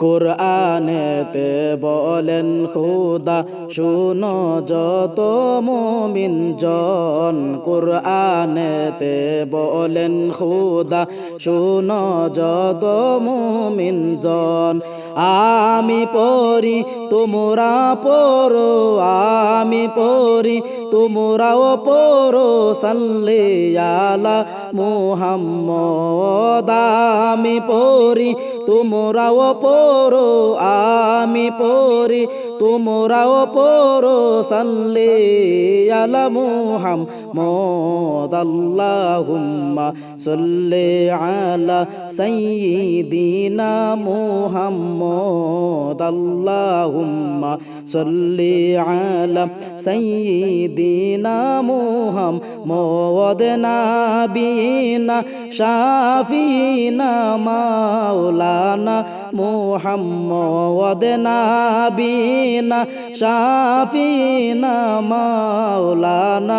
কোরআনেতে বলেন খুদা শুনো যত মুমিন জন কোরআনেতে বলেন খুদা শুনো যত মুমিন জন আমি পড়ি, তোমরা পড়ো, আমি পড়ি, তোমরাও পড়ো, সাল্লে আলা মুহাম্মদ। আমি পড়ি, তোমরাও পড়ো, আমি পড়ি, তোমরাও পড়ো, সাল্লে আলা মুহাম্মদ। আল্লাহুম্মা সাল্লি আলা সাইয়্যিদিনা মুহাম্মদ। আল্লাহুম্মা সাল্লি আলা সাইয়্যিদিনা মুহাম্মদ নাবিনা শাফিনা মাওলানা মুহাম্মদ নাবিনা শাফিনা মাওলানা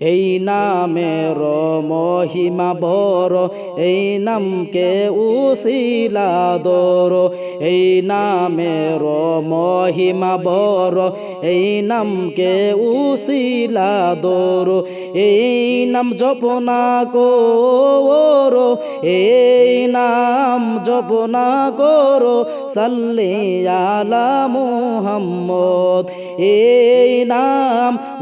এই নামের মহিমা বড় এই নামকে উশিলা দর। এই নামের মহিমা বড় এই নামকে উশিলা দর। এই নাম জপনা কর, এই নাম জপনা কর, সাল্লে আলা মুহাম্মদ। এই নাম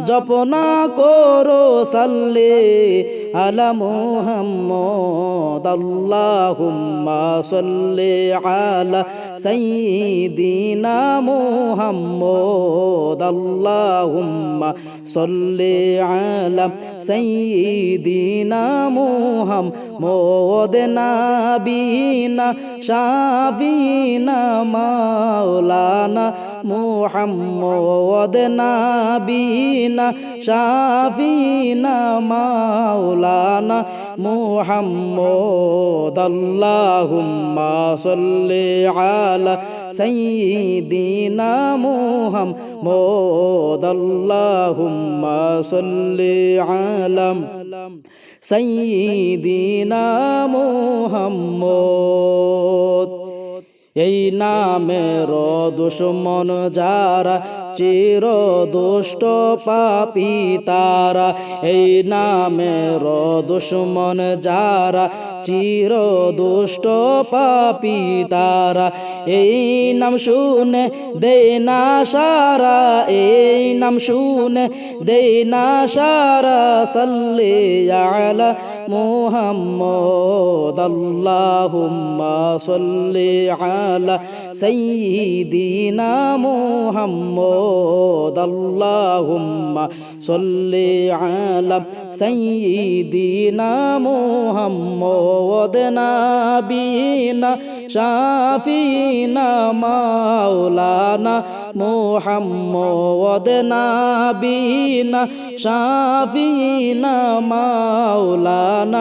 জপনা করো, সাল্লে আলা মুহাম্মদ, আল্লাহুম্মা সাল্লি আলা সাইয়্যিদিনা মুহাম্মদ, আল্লাহুম্মা সাল্লি আলা সাইয়্যিদিনা মুহাম্মদ, নাবিনা, শাফিনা, মাওলানা মুহাম্মদ নাবিনা শাফিনা, মাওলানা মুহাম্মদ, আল্লাহুম্মা সাল্লি আলা সাইয়্যিদিনা মুহাম্মদ, আল্লাহুম্মা সাল্লি আলা সাইয়্যিদিনা মুহাম্মদ। এই নামের দুশ্মন যারা চির দুষ্ট পাপি তারা, এই নামের দুশ্মন যারা, চির দুষ্ট পাপি তারা, এই নাম শুনে দে না সারা, এই নাম শুনে দে না সারা, সাল্লে আলা মুহাম্মদ, আল্লাহুম্মা সাল্লি আলা সাইয়্যিদিনা মুহাম্মদ। আল্লাহুম্মা সাল্লি আলা সাইয়্যিদিনা মুহাম্মদ নাবিনা শাফিনা মাওলানা মুহাম্মদ নাবিনা শাফিনা মাওলানা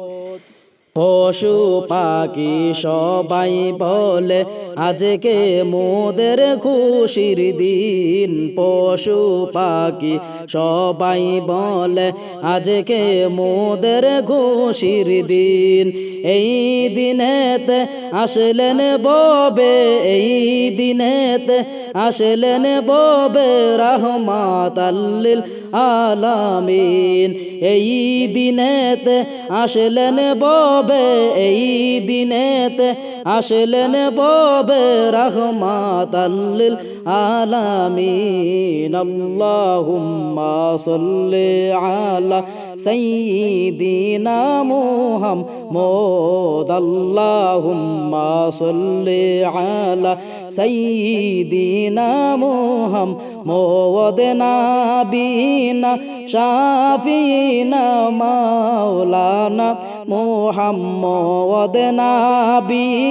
পশু পাখি সবাই বলে, আজকে মোদের খুশির দিন। পশু পাখি সবাই বলে, আজকে মোদের খুশির দিন। এই দিনেতে আসলেন ববে, এই দিনেতে আসলেন ববে রহমাত আলামিন। এই দিনেতে আসলেন ববে ববে এই দিনেতে। আসলেন ববে রহমাত আল্লিল আলামিন আল্লাহুম্মা সাল্লি আলা সাইয়্যিদিনা মুহাম্মদ আল্লাহুম্মা সাল্লি আলা সাইয়্যিদিনা মুহাম্মদ নাবিনা শাফিনা মাওলানা মুহাম্মদ নাবিনা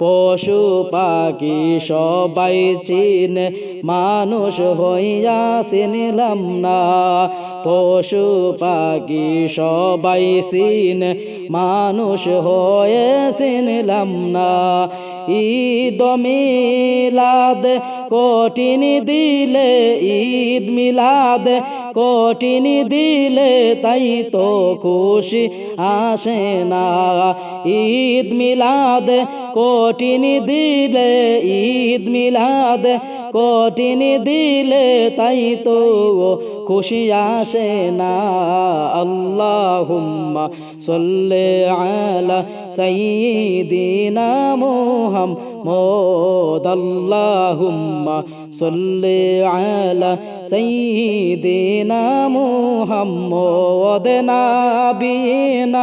পশু পাখি সবাই চিন, মানুষ হইয়া চিনিলাম না। পশু পাখি সবাই চিন, মানুষ হয়ে চিনিলাম না। ঈদ মিলাদ কঠিন দিলে, ঈদ মিলাদ কঠিন দিলে তাই তো খুশি আসে না। ঈদ মিলাদ কঠিন দিলে, ঈদ মিলাদ কঠিন দিলে তাই তো খুশি আসে না। আল্লাহুম্মা সাল্লি আলা সাইয়্যিদিনা মুহাম্মদ। আল্লাহুম্মা সাল্লি আলা সাইয়্যিদিনা মুহাম্মদ নাবিনা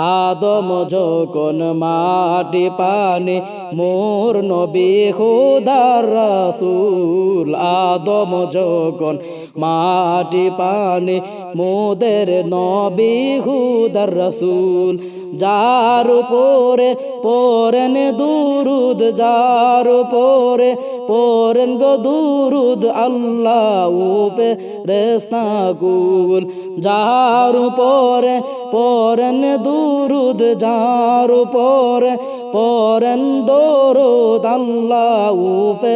আদম যখন মাটি পানি, মোর নবী খুদার রাসুল। আদম যখন মাটি পানি, মোদের নবী খুদার রাসূল। যার উপরে পরেন দুরুদ, যার উপরে পরেন গো দুরুদ, আল্লাহ উপে রেস্তা গুল যার উপরে পরেন দুরুদ, যার উপরে পরেন দরুদ আল্লাহ উপে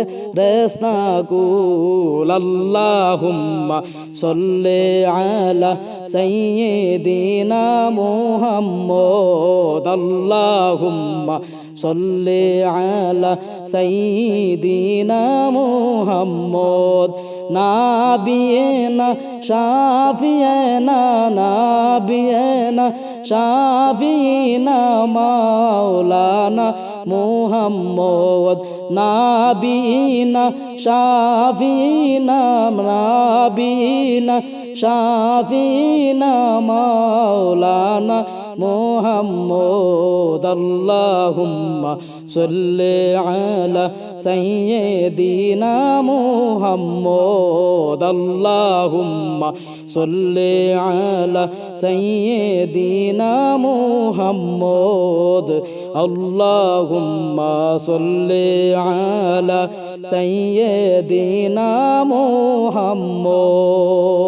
কুল আল্লাহুম্মা সাল্লি আলা সাইয়্যিদিনা মুহাম্মদ। আল্লাহুম্মা সাল্লি আলা সাইয়্যিদিনা মুহাম্মদ নাবিয়েনা শাফিয়েনা নাবিয়েনা শাফিনা মাওলানা মুহাম্মদ নাবিনা শাফিনা নাবিনা শাফিনা মাওলানা মুহাম্মদ আল্লাহুম্মা সাল্লি আলা সাইয়্যিদিনা মুহাম্মদ আল্লাহুম্মা সাল্লি আলা সাইয়্যিদিনা মুহাম্মদ আল্লাহুম্মা সাল্লি আলা সাইয়্যিদিনা মুহাম্মদ